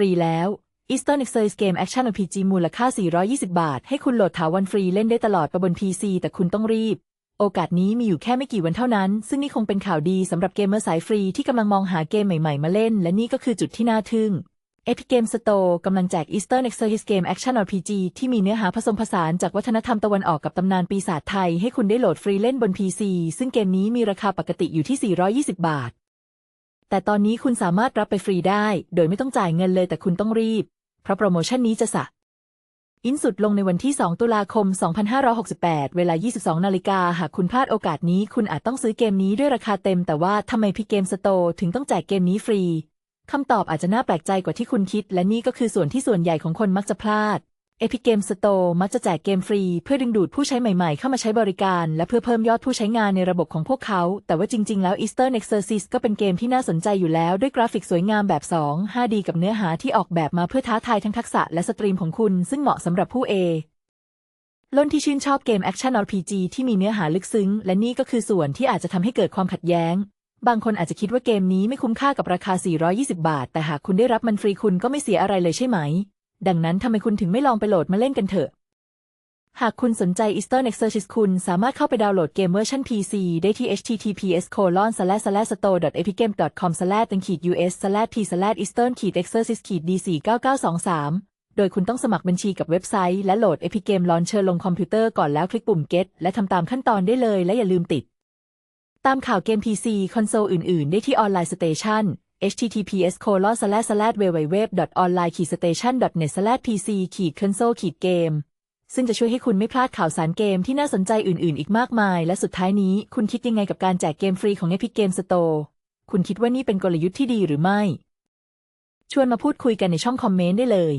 รีแล้ว Eastern Express Game Action RPG มูลค่า 420 บาท ให้คุณโหลดถาวรฟรีเล่นได้ตลอดไปบน PC แต่คุณต้องรีบ โอกาสนี้มีอยู่แค่ไม่กี่วันเท่านั้น ซึ่งนี่คงเป็นข่าวดีสำหรับเกมเมอร์สายฟรีที่กำลังมองหาเกมใหม่ๆ มาเล่น และนี่ก็คือจุดที่น่าทึ่ง Epic Game Store กำลังแจก Eastern Express Game Action RPG ที่มีเนื้อหาผสมผสานจากวัฒนธรรมตะวันออกกับตำนานปีศาจไทย ให้คุณได้โหลดฟรีเล่นบน PC ซึ่งเกมนี้มีราคาปกติอยู่ที่ 420 บาท แต่ตอนนี้คุณสามารถรับไปฟรีได้ โดยไม่ต้องจ่ายเงินเลยแต่คุณต้องรีบ เพราะโปรโมชั่นนี้จะสะอินสุดลงในวันที่ 2 ตุลาคม 2568 เวลา 22 นาฬิกา หากคุณพลาดโอกาสนี้ คุณอาจต้องซื้อเกมนี้ด้วยราคาเต็ม แต่ว่าทำไมพี่เกมสโตร์ถึงต้องแจกเกมนี้ฟรี คำตอบอาจจะน่าแปลกใจกว่าที่คุณคิด และนี่ก็คือส่วนที่ส่วนใหญ่ของคนมักจะพลาด Epic Game Store มักจะแจกเกมฟรี เพื่อดึงดูดผู้ใช้ใหม่ๆ เข้ามาใช้บริการ และเพื่อเพิ่มยอดผู้ใช้งานในระบบของพวกเขา แต่ว่าจริง ๆ แล้ว Eastern Exorcist ก็เป็นเกมที่น่าสนใจอยู่แล้ว ด้วยกราฟิกสวยงามแบบ 2 5D กับเนื้อหาที่ออกแบบมาเพื่อท้าทายทั้งทักษะและสตรีมของคุณ ซึ่งเหมาะสำหรับผู้เอล้นที่ชื่นชอบเกมแอคชั่น RPG ที่มีเนื้อหาลึกซึ้ง และนี่ก็คือส่วนที่อาจจะทำให้เกิดความขัดแย้ง บางคนอาจจะคิดว่าเกมนี้ไม่คุ้มค่ากับราคา 420 บาท แต่หากคุณได้รับมันฟรีคุณก็ไม่เสียอะไรเลยใช่ไหม ดังนั้นทำไมคุณถึงไม่ลองไปโหลดมาเล่นกันเถอะ หากคุณสนใจ Eastern Exorcist คุณสามารถเข้าไปดาวน์โหลดเกมเวอร์ชัน PC ได้ที่ https store epicgame com us t eastern exorcist d 4 9 9 2 3 โดยคุณต้องสมัครบัญชีกับเว็บไซต์ และโหลด Epic Game Launcher ลงคอมพิวเตอร์ก่อนแล้วคลิกปุ่ม Get และทำตามขั้นตอนได้เลยและอย่าลืมติด ตามข่าวเกม PC คอนโซลอื่น ๆ ได้ที่ Online Station https www online station net pc console game ซึ่งจะช่วยให้คุณไม่พลาดข่าวสารเกมที่น่าสนใจอื่น ๆ อีกมากมาย และสุดท้ายนี้คุณคิดยังไงกับการแจกเกมฟรีของ Epic Game Store คุณคิดว่านี่เป็นกลยุทธ์ที่ดีหรือไม่ ชวนมาพูดคุยกันในช่องคอมเมนต์ได้เลย